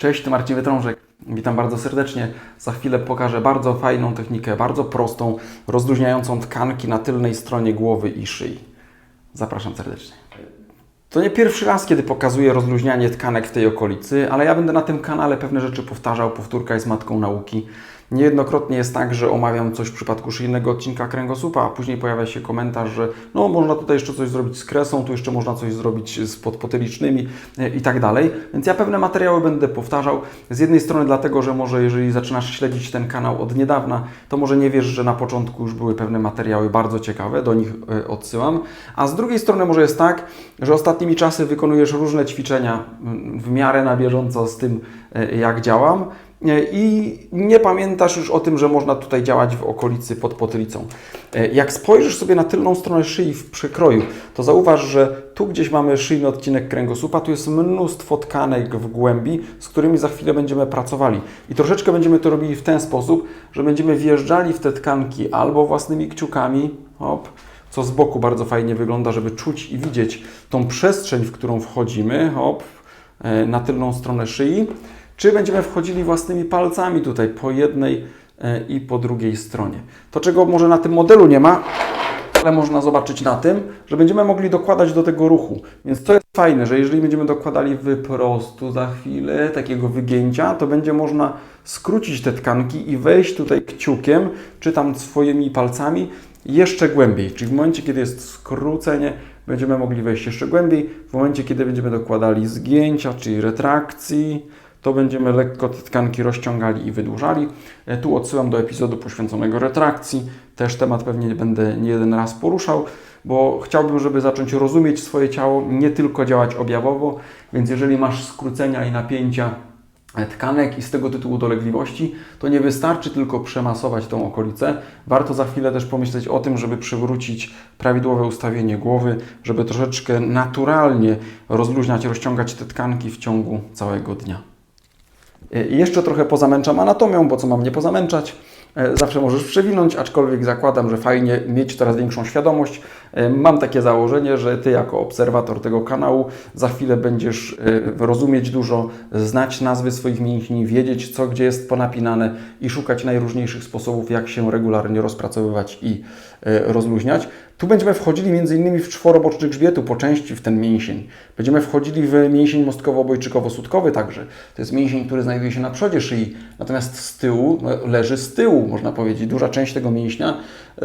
Cześć, to Marcin Wytrążek. Witam bardzo serdecznie. Za chwilę pokażę bardzo fajną technikę, bardzo prostą, rozluźniającą tkanki na tylnej stronie głowy i szyi. Zapraszam serdecznie. To nie pierwszy raz, kiedy pokazuję rozluźnianie tkanek w tej okolicy, ale ja będę na tym kanale pewne rzeczy powtarzał. Powtórka jest matką nauki. Niejednokrotnie jest tak, że omawiam coś w przypadku szyjnego odcinka kręgosłupa, a później pojawia się komentarz, że no można tutaj jeszcze coś zrobić z kresą, tu jeszcze można coś zrobić z podpotylicznymi e, i tak dalej. Więc ja pewne materiały będę powtarzał. Z jednej strony dlatego, że może jeżeli zaczynasz śledzić ten kanał od niedawna, to może nie wiesz, że na początku już były pewne materiały bardzo ciekawe, do nich e, odsyłam. A z drugiej strony może jest tak, że ostatnimi czasy wykonujesz różne ćwiczenia w miarę na bieżąco z tym, e, jak działam i nie pamiętasz już o tym, że można tutaj działać w okolicy pod potylicą. Jak spojrzysz sobie na tylną stronę szyi w przekroju, to zauważ, że tu gdzieś mamy szyjny odcinek kręgosłupa, tu jest mnóstwo tkanek w głębi, z którymi za chwilę będziemy pracowali. I troszeczkę będziemy to robili w ten sposób, że będziemy wjeżdżali w te tkanki albo własnymi kciukami, hop, co z boku bardzo fajnie wygląda, żeby czuć i widzieć tą przestrzeń, w którą wchodzimy, hop, na tylną stronę szyi, czy będziemy wchodzili własnymi palcami tutaj po jednej e, i po drugiej stronie. To, czego może na tym modelu nie ma, ale można zobaczyć na tym, że będziemy mogli dokładać do tego ruchu. Więc to jest fajne, że jeżeli będziemy dokładali wyprostu za chwilę, takiego wygięcia, to będzie można skrócić te tkanki i wejść tutaj kciukiem, czy tam swoimi palcami jeszcze głębiej. Czyli w momencie, kiedy jest skrócenie, będziemy mogli wejść jeszcze głębiej. W momencie, kiedy będziemy dokładali zgięcia, czyli retrakcji, to będziemy lekko te tkanki rozciągali i wydłużali. E, tu odsyłam do epizodu poświęconego retrakcji. Też temat pewnie będę nie jeden raz poruszał, bo chciałbym, żeby zacząć rozumieć swoje ciało, nie tylko działać objawowo, więc jeżeli masz skrócenia i napięcia e, tkanek i z tego tytułu dolegliwości, to nie wystarczy tylko przemasować tą okolicę. Warto za chwilę też pomyśleć o tym, żeby przywrócić prawidłowe ustawienie głowy, żeby troszeczkę naturalnie rozluźniać, rozciągać te tkanki w ciągu całego dnia. I jeszcze trochę pozamęczam anatomią, bo co mam nie pozamęczać. E, zawsze możesz przewinąć, aczkolwiek zakładam, że fajnie mieć coraz większą świadomość. E, mam takie założenie, że Ty jako obserwator tego kanału za chwilę będziesz e, rozumieć dużo, znać nazwy swoich mięśni, wiedzieć co gdzie jest ponapinane i szukać najróżniejszych sposobów, jak się regularnie rozpracowywać i rozluźniać. Tu będziemy wchodzili m.in. w czworoboczny grzbietu po części w ten mięsień. Będziemy wchodzili w mięsień mostkowo-obojczykowo-sutkowy także. To jest mięsień, który znajduje się na przodzie szyi, natomiast z tyłu no, leży z tyłu, można powiedzieć. Duża część tego mięśnia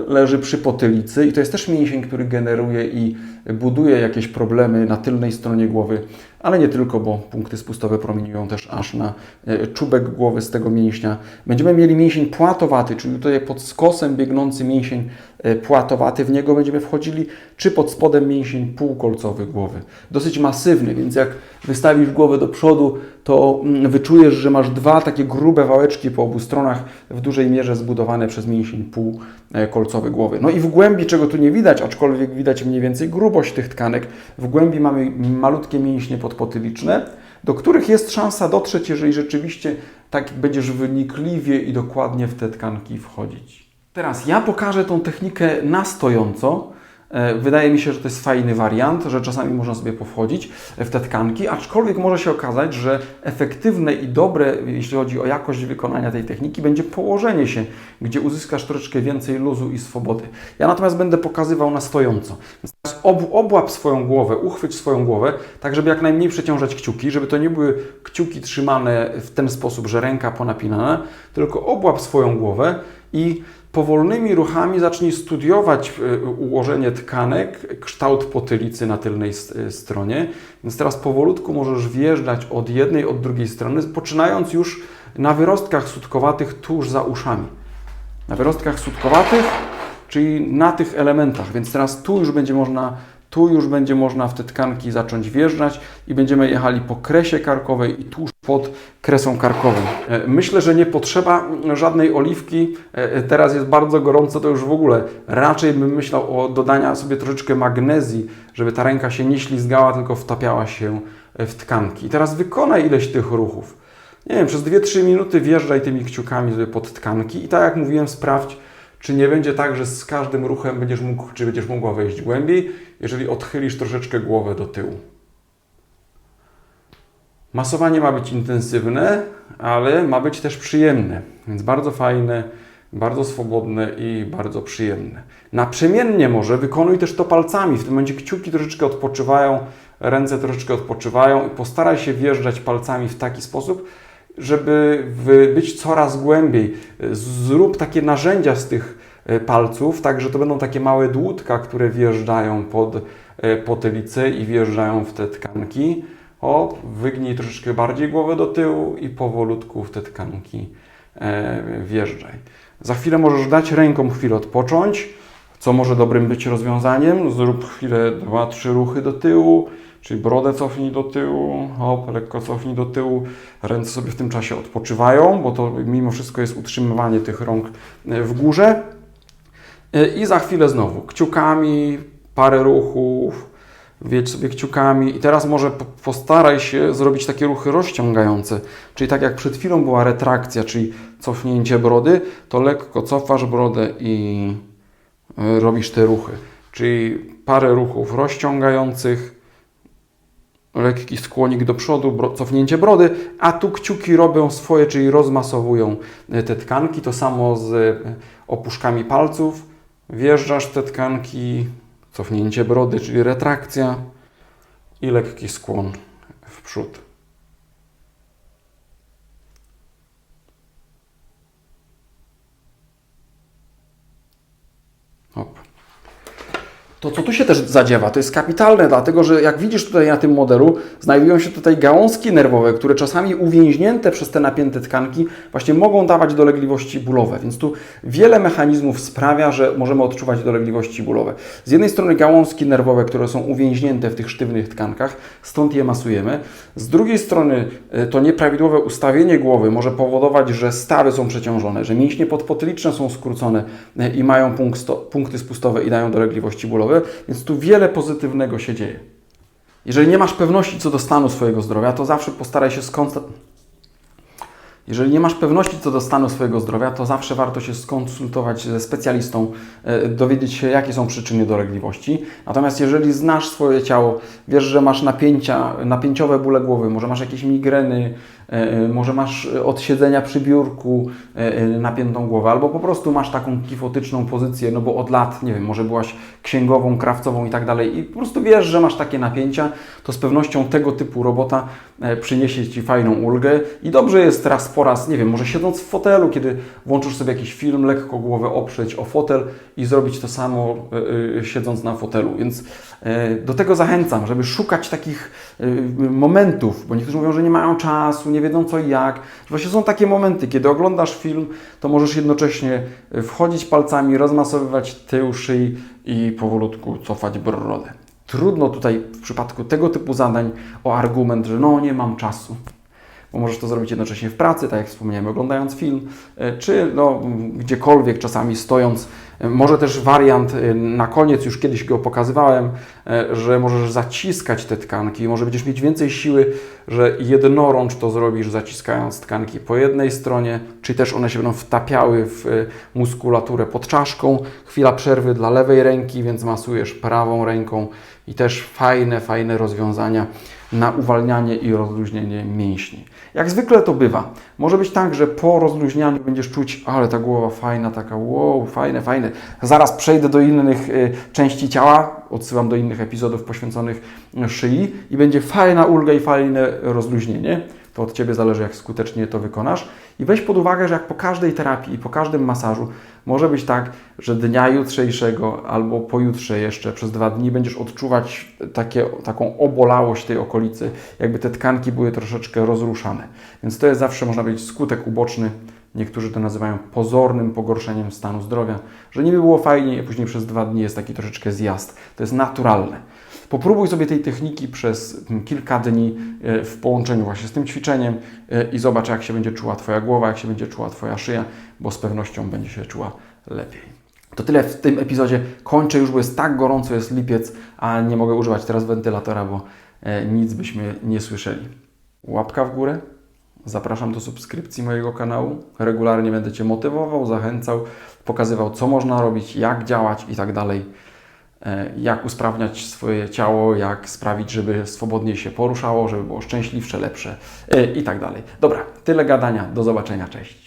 leży przy potylicy i to jest też mięsień, który generuje i buduje jakieś problemy na tylnej stronie głowy, ale nie tylko, bo punkty spustowe promieniują też aż na e, czubek głowy z tego mięśnia. Będziemy mieli mięsień płatowaty, czyli tutaj pod skosem biegnący mięsień płatowaty, w niego będziemy wchodzili, czy pod spodem mięsień półkolcowy głowy. Dosyć masywny, więc jak wystawisz głowę do przodu, to mm, wyczujesz, że masz dwa takie grube wałeczki po obu stronach, w dużej mierze zbudowane przez mięsień półkolcowy głowy. No i w głębi, czego tu nie widać, aczkolwiek widać mniej więcej grubość tych tkanek, w głębi mamy malutkie mięśnie podpotyliczne, do których jest szansa dotrzeć, jeżeli rzeczywiście tak będziesz wynikliwie i dokładnie w te tkanki wchodzić. Teraz ja pokażę tą technikę na stojąco, E, wydaje mi się, że to jest fajny wariant, że czasami można sobie powchodzić w te tkanki, aczkolwiek może się okazać, że efektywne i dobre, jeśli chodzi o jakość wykonania tej techniki, będzie położenie się, gdzie uzyskasz troszeczkę więcej luzu i swobody. Ja natomiast będę pokazywał na stojąco. Teraz ob, obłap swoją głowę, uchwyć swoją głowę, tak żeby jak najmniej przeciążać kciuki, żeby to nie były kciuki trzymane w ten sposób, że ręka ponapinana, tylko obłap swoją głowę i powolnymi ruchami zacznij studiować e, ułożenie tkanek, kształt potylicy na tylnej e, stronie. Więc teraz powolutku możesz wjeżdżać od jednej, od drugiej strony, poczynając już na wyrostkach sutkowatych tuż za uszami. Na wyrostkach sutkowatych, czyli na tych elementach. Więc teraz tu już będzie można tu już będzie można w te tkanki zacząć wjeżdżać i będziemy jechali po kresie karkowej i tuż pod kresą karkową. E, myślę, że nie potrzeba żadnej oliwki. E, teraz jest bardzo gorąco, to już w ogóle. Raczej bym myślał o dodania sobie troszeczkę magnezji, żeby ta ręka się nie ślizgała, tylko wtapiała się w tkanki. I teraz wykonaj ileś tych ruchów. Nie wiem, przez 2-3 minuty wjeżdżaj tymi kciukami sobie pod tkanki i tak jak mówiłem, sprawdź, czy nie będzie tak, że z każdym ruchem będziesz mógł, czy będziesz mogła wejść głębiej, jeżeli odchylisz troszeczkę głowę do tyłu. Masowanie ma być intensywne, ale ma być też przyjemne, więc bardzo fajne, bardzo swobodne i bardzo przyjemne. Naprzemiennie może wykonuj też to palcami. W tym momencie kciuki troszeczkę odpoczywają, ręce troszeczkę odpoczywają i postaraj się wjeżdżać palcami w taki sposób, żeby być coraz głębiej. Zrób takie narzędzia z tych e, palców, tak że to będą takie małe dłutka, które wjeżdżają pod e, potylicę i wjeżdżają w te tkanki. O, wygnij troszeczkę bardziej głowę do tyłu i powolutku w te tkanki e, wjeżdżaj. Za chwilę możesz dać ręką chwilę odpocząć, co może dobrym być rozwiązaniem. Zrób chwilę, dwa, trzy ruchy do tyłu, czyli brodę cofnij do tyłu, hop, lekko cofnij do tyłu. Ręce sobie w tym czasie odpoczywają, bo to mimo wszystko jest utrzymywanie tych rąk e, w górze. E, I za chwilę znowu kciukami, parę ruchów, wiedź sobie kciukami i teraz może postaraj się zrobić takie ruchy rozciągające, czyli tak jak przed chwilą była retrakcja, czyli cofnięcie brody, to lekko cofasz brodę i e, robisz te ruchy, czyli parę ruchów rozciągających, lekki skłonik do przodu, cofnięcie brody, a tu kciuki robią swoje, czyli rozmasowują e, te tkanki, to samo z e, opuszkami palców, wjeżdżasz te tkanki, cofnięcie brody, czyli retrakcja i lekki skłon w przód. Hop. To, co tu się też zadziewa, to jest kapitalne, dlatego że jak widzisz tutaj na tym modelu, znajdują się tutaj gałązki nerwowe, które czasami uwięźnięte przez te napięte tkanki właśnie mogą dawać dolegliwości bólowe. Więc tu wiele mechanizmów sprawia, że możemy odczuwać dolegliwości bólowe. Z jednej strony gałązki nerwowe, które są uwięźnięte w tych sztywnych tkankach, stąd je masujemy. Z drugiej strony e, to nieprawidłowe ustawienie głowy może powodować, że stawy są przeciążone, że mięśnie podpotyliczne są skrócone e, i mają punkty spustowe i dają dolegliwości bólowe więc tu wiele pozytywnego się dzieje. Jeżeli nie masz pewności co do stanu swojego zdrowia, to zawsze postaraj się skonstatować. Jeżeli nie masz pewności co do stanu swojego zdrowia, to zawsze warto się skonsultować ze specjalistą, e, dowiedzieć się, jakie są przyczyny dolegliwości. Natomiast jeżeli znasz swoje ciało, wiesz, że masz napięcia, napięciowe bóle głowy, może masz jakieś migreny, może masz od siedzenia przy biurku e, napiętą głowę, albo po prostu masz taką kifotyczną pozycję, no bo od lat, nie wiem, może byłaś księgową, krawcową i tak dalej i po prostu wiesz, że masz takie napięcia, to z pewnością tego typu robota przyniesie Ci fajną ulgę i dobrze jest raz po raz, nie wiem, może siedząc w fotelu, kiedy włączysz sobie jakiś film, lekko głowę oprzeć o fotel i zrobić to samo siedząc na fotelu, więc do tego zachęcam, żeby szukać takich momentów, bo niektórzy mówią, że nie mają czasu, nie wiedzą co i jak. Właśnie są takie momenty, kiedy oglądasz film, to możesz jednocześnie wchodzić palcami, rozmasowywać tył szyi i powolutku cofać brodę. Trudno tutaj w przypadku tego typu zadań o argument, że no nie mam czasu bo możesz to zrobić jednocześnie w pracy, tak jak wspomniałem, oglądając film, e, czy no, gdziekolwiek czasami stojąc. E, może też wariant e, na koniec, już kiedyś go pokazywałem, że możesz zaciskać te tkanki, może będziesz mieć więcej siły, że jednorącz to zrobisz, zaciskając tkanki po jednej stronie, czy też one się będą wtapiały w muskulaturę pod czaszką. Chwila przerwy dla lewej ręki, więc masujesz prawą ręką i też fajne, fajne rozwiązania na uwalnianie i rozluźnienie mięśni. Jak zwykle to bywa. Może być tak, że po rozluźnianiu będziesz czuć, ale ta głowa fajna, taka wow, fajne, fajne. Zaraz przejdę do innych y, części ciała, odsyłam do innych epizodów poświęconych szyi i będzie fajna ulga i fajne rozluźnienie. To od Ciebie zależy, jak skutecznie to wykonasz. I weź pod uwagę, że jak po każdej terapii i po każdym masażu może być tak, że dnia jutrzejszego albo pojutrze jeszcze przez dwa dni będziesz odczuwać takie, taką obolałość tej okolicy, jakby te tkanki były troszeczkę rozruszane. Więc to jest zawsze, można powiedzieć, skutek uboczny. Niektórzy to nazywają pozornym pogorszeniem stanu zdrowia, że niby było fajnie, a później przez dwa dni jest taki troszeczkę zjazd. To jest naturalne. Popróbuj sobie tej techniki przez kilka dni e, w połączeniu właśnie z tym ćwiczeniem e, i zobacz, jak się będzie czuła Twoja głowa, jak się będzie czuła Twoja szyja, bo z pewnością będzie się czuła lepiej. To tyle w tym epizodzie. Kończę już, bo jest tak gorąco, jest lipiec, a nie mogę używać teraz wentylatora, bo e, nic byśmy nie słyszeli. Łapka w górę. Zapraszam do subskrypcji mojego kanału. Regularnie będę Cię motywował, zachęcał, pokazywał, co można robić, jak działać i tak dalej. E, jak usprawniać swoje ciało, jak sprawić, żeby swobodniej się poruszało, żeby było szczęśliwsze, lepsze e, i tak dalej. Dobra, tyle gadania. Do zobaczenia. Cześć.